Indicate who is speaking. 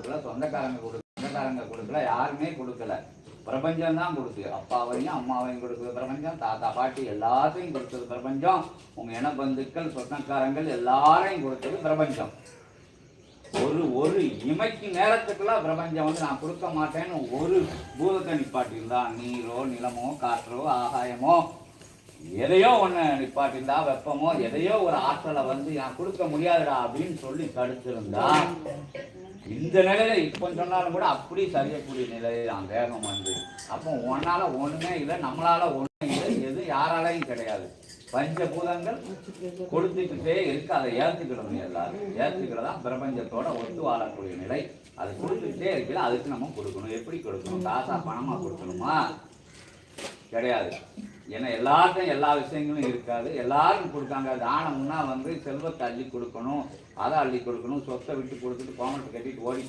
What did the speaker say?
Speaker 1: கொடுக்கல சொந்தக்காரங்க கொடுக்கல சொந்தக்காரங்க கொடுக்கல யாருமே கொடுக்கல. பிரபஞ்சம் தான் கொடுக்குது. அப்பாவையும் அம்மாவையும் கொடுக்குது பிரபஞ்சம் தாத்தா பாட்டி எல்லாத்தையும் கொடுத்தது பிரபஞ்சம். உங்க இன பந்துக்கள் சொந்தக்காரங்கள் எல்லாரையும் கொடுத்தது பிரபஞ்சம். ஒரு ஒரு இமைக்கு நேரத்துக்குலாம் பிரபஞ்சம் வந்து நான் கொடுக்க மாட்டேன்னு ஒரு பூதத்தை நிப்பாட்டியிருந்தா நீரோ நிலமோ காற்றோ ஆகாயமோ எதையோ ஒன்று நிப்பாட்டியிருந்தா வெப்பமோ எதையோ ஒரு ஆற்றலை வந்து நான் கொடுக்க முடியாதுடா அப்படின்னு சொல்லி தடுத்திருந்தா இந்த நிலையில இப்போ சொன்னாலும் கூட அப்படி சரியக்கூடிய நிலையில அந்த வேகம் வந்து. அப்போ ஒன்னால ஒண்ணுமே இல்லை நம்மளால ஒண்ணும் இல்லை எது யாராலையும் கிடையாது. பஞ்சபூதங்கள் கொடுத்துக்கிட்டே இருக்கு அதை ஏத்துக்கிடணும் எல்லாரும். ஏத்துக்கிறதா பிரபஞ்சத்தோட ஒத்து வாழக்கூடிய நிலை. அது கொடுத்துக்கிட்டே இருக்குல்ல அதுக்கு நம்ம கொடுக்கணும். எப்படி கொடுக்கணும்? காசா பணமா கொடுக்கணுமா? கிடையாது. ஏன்னா எல்லாருக்கும் எல்லா விஷயங்களும் இருக்காது. எல்லாரும் கொடுக்காங்க. தானம்னா வந்து செல்வத்தை அள்ளி கொடுக்கணும். அதை அள்ளி கொடுக்கணும். சொத்தை விட்டு கொடுத்துட்டு கோமட்டு கட்டிட்டு ஓடி